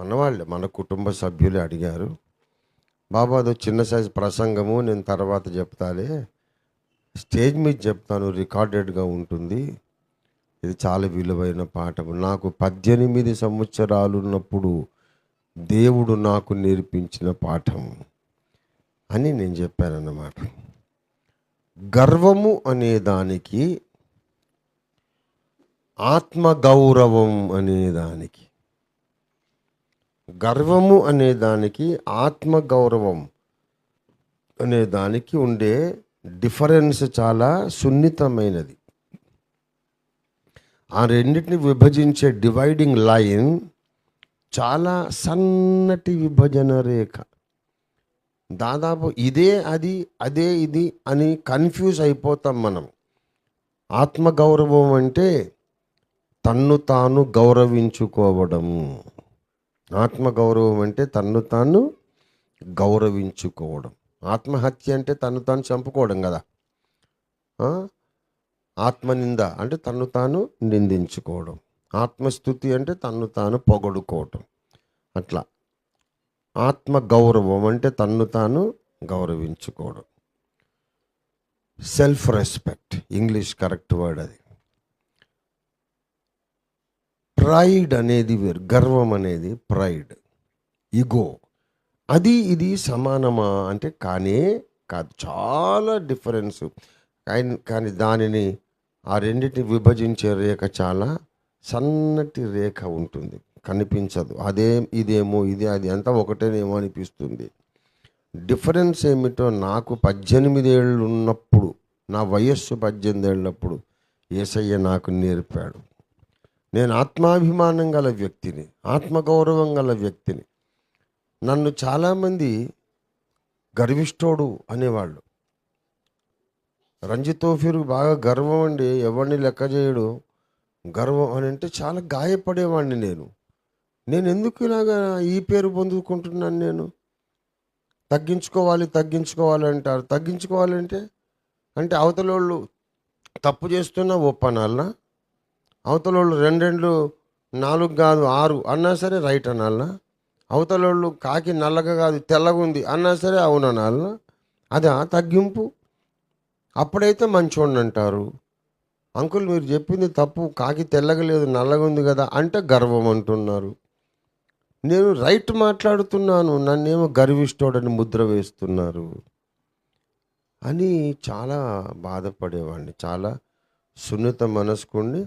మనవాళ్ళే మన కుటుంబ సభ్యులు అడిగారు. బాబా అదో చిన్న సైజు ప్రసంగము నేను తర్వాత చెప్తాలే. స్టేజ్ మీద చెప్తాను రికార్డెడ్గా ఉంటుంది. ఇది చాలా విలువైన పాఠము. నాకు పద్దెనిమిది సంవత్సరాలు ఉన్నప్పుడు దేవుడు నాకు నేర్పించిన పాఠం అని నేను చెప్పానన్నమాట. గర్వము అనే దానికి ఆత్మగౌరవం అనే దానికి గర్వము అనే దానికి ఆత్మగౌరవం అనే దానికి ఉండే డిఫరెన్స్ చాలా సున్నితమైనది. ఆ రెండింటిని విభజించే డివైడింగ్ లైన్ చాలా సన్నటి విభజన రేఖ. దాదాపు ఇదే అది అదే ఇది అని కన్ఫ్యూజ్ అయిపోతాం మనం. ఆత్మగౌరవం అంటే తన్ను తాను గౌరవించుకోవడము. ఆత్మగౌరవం అంటే తన్ను తాను గౌరవించుకోవడం. ఆత్మహత్య అంటే తన్ను తాను చంపుకోవడం కదా. ఆత్మనింద అంటే తన్ను తాను నిందించుకోవడం. ఆత్మస్థుతి అంటే తన్ను తాను పొగడుకోవటం. అట్లా. ఆత్మ గౌరవం అంటే తన్ను తాను గౌరవించుకోవడం. Self respect English correct word అది. ప్రైడ్ అనేది వేరు గర్వం అనేది ప్రైడ్ ఇగో. అది ఇది సమానమా అంటే కానే కాదు చాలా డిఫరెన్స్. కానీ కానీ దానిని ఆ రెండింటిని విభజించే రేఖ చాలా సన్నటి రేఖ ఉంటుంది కనిపించదు. అదే ఇదేమో ఇది అది అంతా ఒకటేనేమో అనిపిస్తుంది. డిఫరెన్స్ ఏమిటో నాకు పద్దెనిమిది ఏళ్ళు ఉన్నప్పుడు నా వయస్సు పద్దెనిమిది ఏళ్ళప్పుడు ఏసయ్య నాకు నేర్పాడు. నేను ఆత్మాభిమానం గల వ్యక్తిని ఆత్మగౌరవం గల వ్యక్తిని. నన్ను చాలామంది గర్విష్ఠోడు అనేవాళ్ళు. రంజితోఫీరు బాగా గర్వం అండి ఎవరిని లెక్క చేయడు. గర్వం అని అంటే చాలా గాయపడేవాడిని నేను. నేను ఎందుకు ఇలాగా ఈ పేరు పొందుకుంటున్నాను నేను? తగ్గించుకోవాలి తగ్గించుకోవాలి అంటారు. తగ్గించుకోవాలంటే అంటే అవతలోళ్ళు తప్పు చేస్తున్న ఒప్పనాలనా అవతలోళ్ళు రెండెండ్లు నాలుగు కాదు ఆరు అన్నా సరే రైట్ అనాలనా? అవతలోళ్ళు కాకి నల్లగా కాదు తెల్లగా ఉంది అన్నా సరే అవును అనాలనా? అదా తగ్గింపు? అప్పుడైతే మంచోండి అంటారు అంకుల్ మీరు చెప్పింది తప్పు కాకి తెల్లగా లేదు నల్లగా ఉంది కదా అంటే గర్వం అంటున్నారు. నేను రైట్ మాట్లాడుతున్నాను నన్నేమో గర్విష్టోడని ముద్ర వేస్తున్నారు అని చాలా బాధపడేవాడిని చాలా సున్నిత మనసుకుండి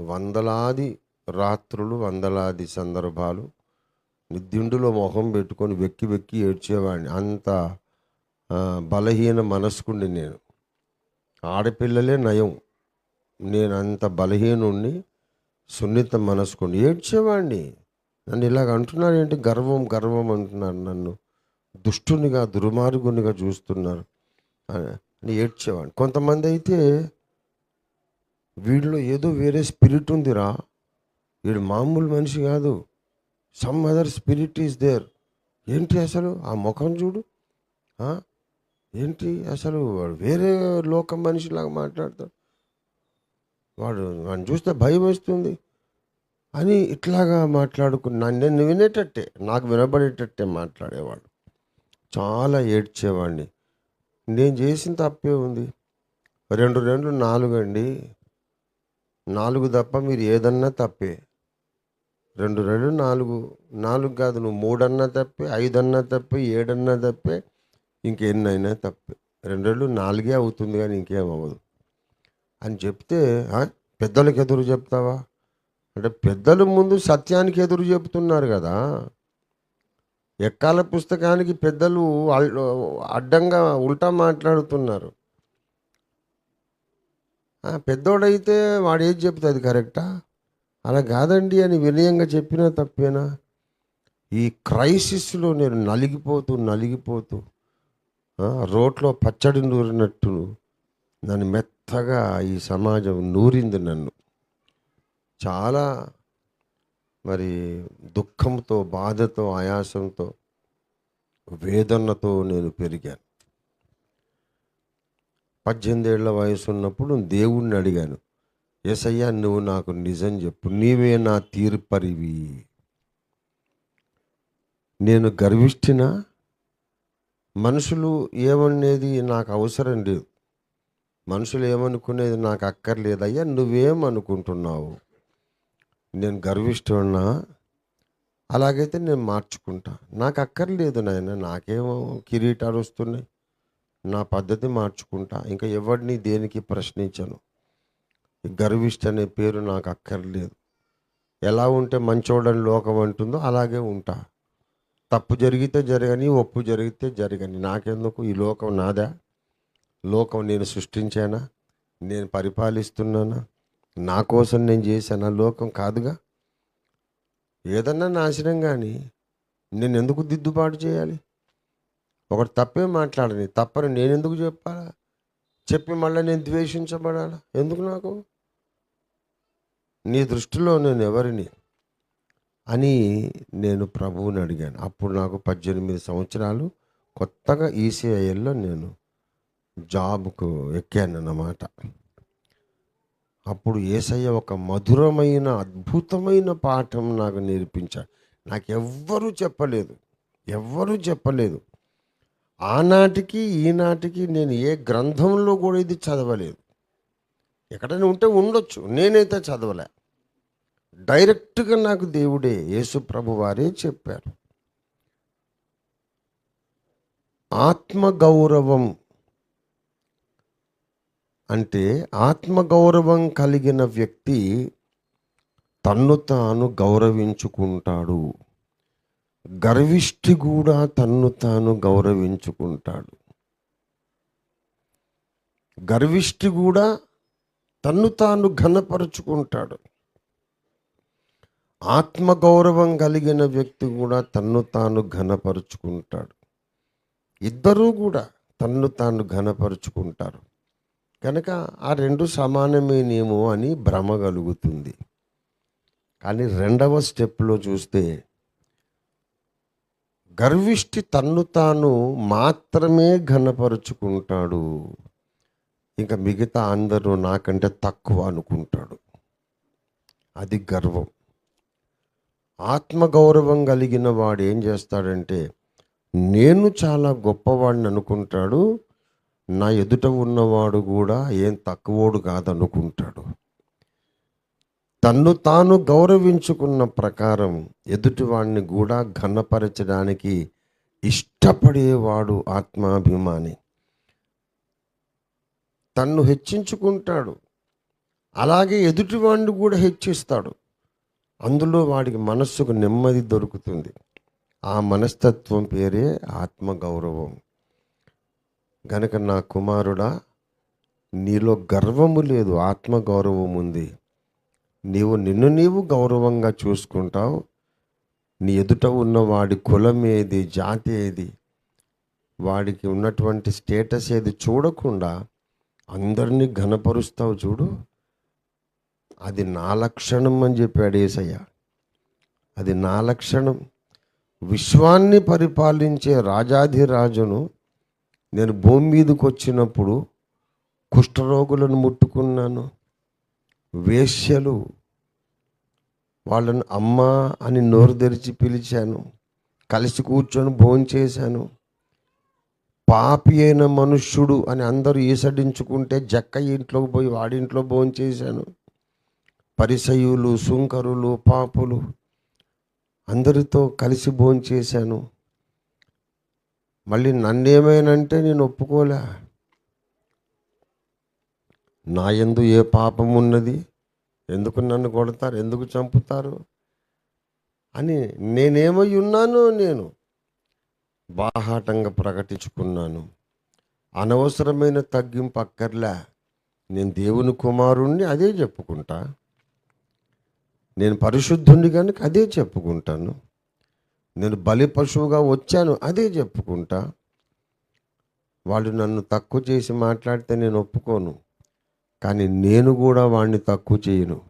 వందలాది రాత్రులు వందలాది సందర్భాలు నిద్యుండులో మొహం పెట్టుకొని వెక్కి వెక్కి ఏడ్చేవాడిని. అంత బలహీన మనస్కుండి నేను. ఆడపిల్లలే నయం. నేను అంత బలహీనుణ్ణి సున్నిత మనస్కుండి ఏడ్చేవాడిని. నన్ను ఇలాగ అంటున్నారు ఏంటి? గర్వం గర్వం అంటున్నారు నన్ను. దుష్టునిగా దుర్మార్గునిగా చూస్తున్నారు. అని ఏడ్చేవాడిని. కొంతమంది అయితే వీడిలో ఏదో వేరే స్పిరిట్ ఉందిరా. వీడు మామూలు మనిషి కాదు. Some other spirit is there. ఏంటి అసలు? ఆ ముఖం చూడు. ఏంటి అసలు? వాడు వేరే లోకం మనిషిలాగా మాట్లాడతాడు. వాడు వాడిని చూస్తే భయం వేస్తుంది. అని ఇట్లాగా మాట్లాడుకున్నా. నేను వినేటట్టే. నాకు వినబడేటట్టే మాట్లాడేవాడు. చాలా ఏడ్చేవాడిని. నేను చేసిన తప్పే ఉంది. రెండు రెండు నాలుగు అండి నాలుగు తప్ప మీరు ఏదన్నా తప్పే. రెండు రెండు నాలుగు నాలుగు కాదు నువ్వు మూడన్నా తప్పే ఐదన్నా తప్పే ఏడన్నా తప్పే ఇంకెన్నైనా తప్పే. రెండు రెండు నాలుగే అవుతుంది కానీ ఇంకేం అవ్వదు. అని చెప్తే పెద్దలకు ఎదురు చెప్తావా? అంటే పెద్దలు ముందు సత్యానికి ఎదురు చెప్తున్నారు కదా. ఎక్కాల పుస్తకానికి పెద్దలు అల్- అడ్డంగా ఉల్టా మాట్లాడుతున్నారు. పెద్దోడైతే వాడు ఏది చెప్తే అది కరెక్టా? అలా కాదండి అని వినయంగా చెప్పినా తప్పేనా? ఈ క్రైసిస్లో నేను నలిగిపోతూ నలిగిపోతూ రోడ్లో రోట్లో పచ్చడి నూరినట్టు నన్ను మెత్తగా ఈ సమాజం నూరింది నన్ను. చాలా మరి దుఃఖంతో బాధతో ఆయాసంతో వేదనతో నేను పెరిగాను. పద్దెనిమిదేళ్ళ వయసు ఉన్నప్పుడు దేవుణ్ణి అడిగాను ఏసయ్యా నువ్వు నాకు నిజం చెప్పు నీవే నా తీర్పరివి. నేను గర్విష్ఠిన? మనుషులు ఏమనేది నాకు అవసరం లేదు. మనుషులు ఏమనుకునేది నాకు అక్కర్లేదయ్యా నువ్వేమనుకుంటున్నావు నేను గర్విష్ఠున్నా? అలాగైతే నేను మార్చుకుంటా. నాకు అక్కర్లేదు నాయన నాకేమో కిరీటాలు వస్తున్నాయి. నా పద్ధతి మార్చుకుంటా. ఇంకా ఎవరిని దేనికి ప్రశ్నించను. గర్విష్ట అనే పేరు నాకు అక్కర్లేదు. ఎలా ఉంటే మంచోడని లోకం అంటుందో అలాగే ఉంటా. తప్పు జరిగితే జరగని ఒప్పు జరిగితే జరగని. నాకెందుకు? ఈ లోకం నాదా? లోకం నేను సృష్టించానా? నేను పరిపాలిస్తున్నానా? నా కోసం నేను చేశానా? లోకం కాదుగా? ఏదన్నా నాశనం కానీ నేను ఎందుకు దిద్దుబాటు చేయాలి? ఒకటి తప్పే మాట్లాడని తప్పని నేను ఎందుకు చెప్పాలా? చెప్పి మళ్ళీ నేను ద్వేషించబడాలా? ఎందుకు నాకు? నీ దృష్టిలో నేను ఎవరిని? అని నేను ప్రభువుని అడిగాను. అప్పుడు నాకు పద్దెనిమిది సంవత్సరాలు కొత్తగా ఈసీఐఎల్లో నేను జాబ్కు ఎక్కాను అన్నమాట అప్పుడు ఏసయ్య ఒక మధురమైన అద్భుతమైన పాఠం నాకు నేర్పించాడు. నాకు ఎవ్వరూ చెప్పలేదు. ఎవ్వరూ చెప్పలేదు. ఆనాటికి ఈనాటికి నేను ఏ గ్రంథంలో కూడా ఇది చదవలేదు. ఎక్కడైనా ఉంటే ఉండొచ్చు. నేనైతే చదవలే. డైరెక్ట్గా నాకు దేవుడే యేసు ప్రభువారే చెప్పారు. ఆత్మగౌరవం అంటే ఆత్మగౌరవం కలిగిన వ్యక్తి తన్ను తాను గౌరవించుకుంటాడు. గర్విష్ఠి కూడా తన్ను తాను గౌరవించుకుంటాడు. గర్విష్ఠి కూడా తన్ను తాను ఘనపరుచుకుంటాడు. ఆత్మగౌరవం కలిగిన వ్యక్తి కూడా తన్ను తాను ఘనపరుచుకుంటాడు. ఇద్దరూ కూడా తన్ను తాను ఘనపరుచుకుంటారు. కనుక ఆ రెండు సమానమేనేమో అని భ్రమ కలుగుతుంది. కానీ రెండవ స్టెప్లో చూస్తే గర్విష్టి తన్ను తాను మాత్రమే ఘనపరుచుకుంటాడు. ఇంకా మిగతా అందరూ నాకంటే తక్కువ అనుకుంటాడు. అది గర్వం. ఆత్మగౌరవం కలిగిన వాడు ఏం చేస్తాడంటే నేను చాలా గొప్పవాడిని అనుకుంటాడు నా ఎదుట ఉన్నవాడు కూడా ఏం తక్కువోడు కాదనుకుంటాడు. తన్ను తాను గౌరవించుకున్న ప్రకారం ఎదుటివాడిని కూడా ఘనపరచడానికి ఇష్టపడేవాడు ఆత్మాభిమాని. తన్ను హెచ్చించుకుంటాడు. అలాగే ఎదుటివాడిని కూడా హెచ్చిస్తాడు. అందులో వాడికి మనస్సుకు నెమ్మది దొరుకుతుంది. ఆ మనస్తత్వం పేరే ఆత్మగౌరవం. గనక నా కుమారుడా నీలో గర్వము లేదు ఆత్మగౌరవం ఉంది నీవు నిన్ను నీవు గౌరవంగా చూసుకుంటావు. నీ ఎదుట ఉన్న వాడి కులం ఏది జాతి ఏది వాడికి ఉన్నటువంటి స్టేటస్ ఏది చూడకుండా అందరినీ ఘనపరుస్తావు చూడు. అది నా లక్షణం అని చెప్పాడు ఏసయ్య. అది నా లక్షణం. విశ్వాన్ని పరిపాలించే రాజాధిరాజును నేను భూమి మీదకి వచ్చినప్పుడు కుష్ఠరోగులను ముట్టుకున్నాను. వేశ్యలు వాళ్ళను అమ్మ అని నోరు తెరిచి పిలిచాను. కలిసి కూర్చొని భోంచేశాను పాపి అయిన మనుష్యుడు అని అందరూ ఈసడించుకుంటే జక్క ఇంట్లోకి పోయి వాడింట్లో భోంచేశాను పరిసయులు సుంకరులు పాపులు అందరితో కలిసి భోంచేశాను మళ్ళీ నన్నేమైనంటే నేను ఒప్పుకోలే. నా ఎందు ఏ పాపం ఉన్నది? ఎందుకు నన్ను కొడతారు? ఎందుకు చంపుతారు? అని నేనేమై ఉన్నానో నేను బాహాటంగా ప్రకటించుకున్నాను. అనవసరమైన తగ్గింపు అక్కర్లే. నేను దేవుని కుమారుణ్ణి అదే చెప్పుకుంటా. నేను పరిశుద్ధుని కనుక అదే చెప్పుకుంటాను. నేను బలి పశువుగా వచ్చాను అదే చెప్పుకుంటా. వాళ్ళు నన్ను తక్కువ చేసి మాట్లాడితే నేను ఒప్పుకోను. కానీ నేను కూడా వాడిని తక్కువ చేయను.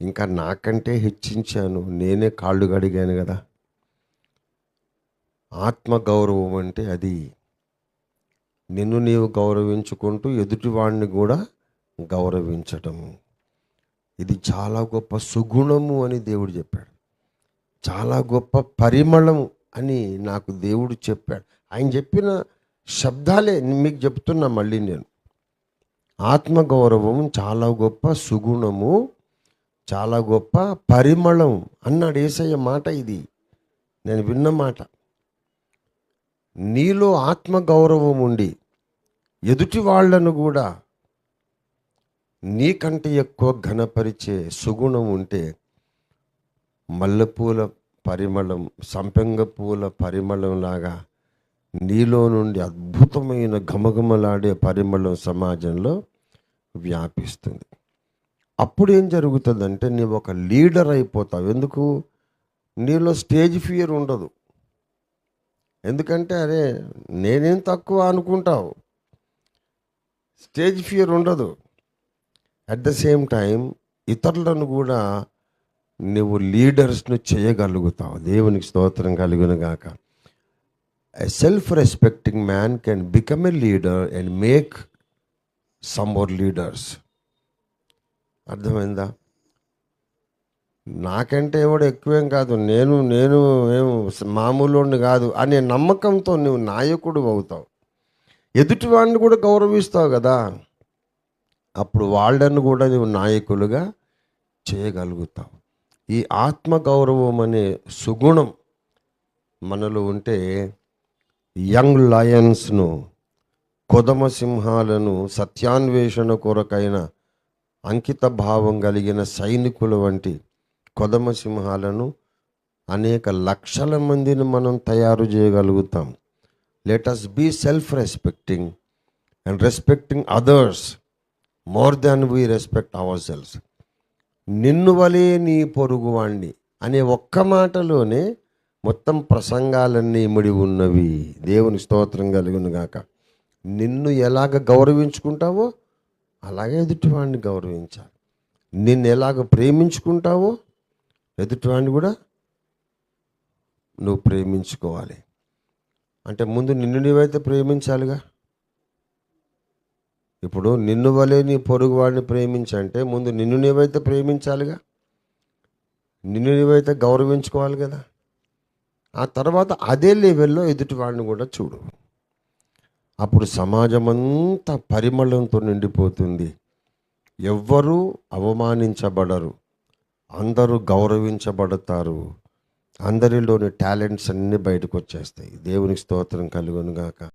ఇంకా నాకంటే హెచ్చించాను. నేనే కాళ్ళు గడిగాను కదా. ఆత్మగౌరవం అంటే అది. నిన్ను నీవు గౌరవించుకుంటూ ఎదుటివాడిని కూడా గౌరవించటము ఇది చాలా గొప్ప సుగుణము అని దేవుడు చెప్పాడు. చాలా గొప్ప పరిమళం అని నాకు దేవుడు చెప్పాడు. ఆయన చెప్పిన శబ్దాలే మీకు చెప్తున్నా మళ్ళీ నేను. ఆత్మగౌరవం చాలా గొప్ప సుగుణము చాలా గొప్ప పరిమళం అన్నాడు ఏసయ్య మాట ఇది. నేను విన్న మాట. నీలో ఆత్మగౌరవం ఉండి ఎదుటి వాళ్ళను కూడా నీకంటే ఎక్కువ ఘనపరిచే సుగుణం ఉంటే మల్లెపూల పరిమళం సంపెంగ పూల పరిమళం లాగా నీలో నుండి అద్భుతమైన ఘమఘమలాడే పరిమళం సమాజంలో వ్యాపిస్తుంది. అప్పుడు ఏం జరుగుతుందంటే నీవు ఒక లీడర్ అయిపోతావు. ఎందుకు? నీలో స్టేజ్ ఫియర్ ఉండదు. ఎందుకంటే అరే నేనేం తక్కువ అనుకుంటావు? స్టేజ్ ఫియర్ ఉండదు. అట్ ద సేమ్ టైం ఇతరులను కూడా నువ్వు లీడర్స్ను చేయగలుగుతావు. దేవునికి స్తోత్రం కలిగిన గాక. A self respecting man can become a leader and make some more leaders అర్థమైందా? నాకంటే ఎవడు ఎక్కువేం కాదు. నేను నేను ఏం మామూలు కాదు అనే నమ్మకంతో నువ్వు నాయకుడు అవుతావు. ఎదుటి వాడిని కూడా గౌరవిస్తావు కదా. అప్పుడు వాళ్ళను కూడా నువ్వు నాయకులుగా చేయగలుగుతావు. ఈ ఆత్మగౌరవం అనే సుగుణం మనలో ఉంటే యంగ్ లయన్స్ను కొదమ సింహాలను సత్యాన్వేషణ కొరకైన అంకిత భావం కలిగిన సైనికుల వంటి కొదమ సింహాలను అనేక లక్షల మందిని మనం తయారు చేయగలుగుతాం. Let us be self respecting and respecting others more than we respect ourselves నిన్ను వలే నీ పొరుగువాణ్ణి అనే ఒక్క మాటలోనే మొత్తం ప్రసంగాలన్నీ ఇమిడి ఉన్నవి. దేవుని స్తోత్రం కలిగినగాక గాక. నిన్ను ఎలాగ గౌరవించుకుంటావో అలాగే ఎదుటివాడిని గౌరవించాలి. నిన్ను ఎలాగ ప్రేమించుకుంటావో ఎదుటివాడిని కూడా నువ్వు ప్రేమించుకోవాలి. అంటే ముందు నిన్ను నీవైతే ప్రేమించాలిగా? ఇప్పుడు నిన్ను వలే నీ పొరుగు వాడిని ప్రేమించంటే ముందు నిన్ను నీవైతే ప్రేమించాలిగా? నిన్ను నీవైతే గౌరవించుకోవాలి కదా? ఆ తర్వాత అదే లెవెల్లో ఎదుటివాడిని కూడా చూడు. అప్పుడు సమాజం అంతా పరిమళంతో నిండిపోతుంది. ఎవ్వరూ అవమానించబడరు. అందరూ గౌరవించబడతారు. అందరిలోని టాలెంట్స్ అన్నీ బయటకు వచ్చేస్తాయి దేవునికి స్తోత్రం కలుగునుగాక.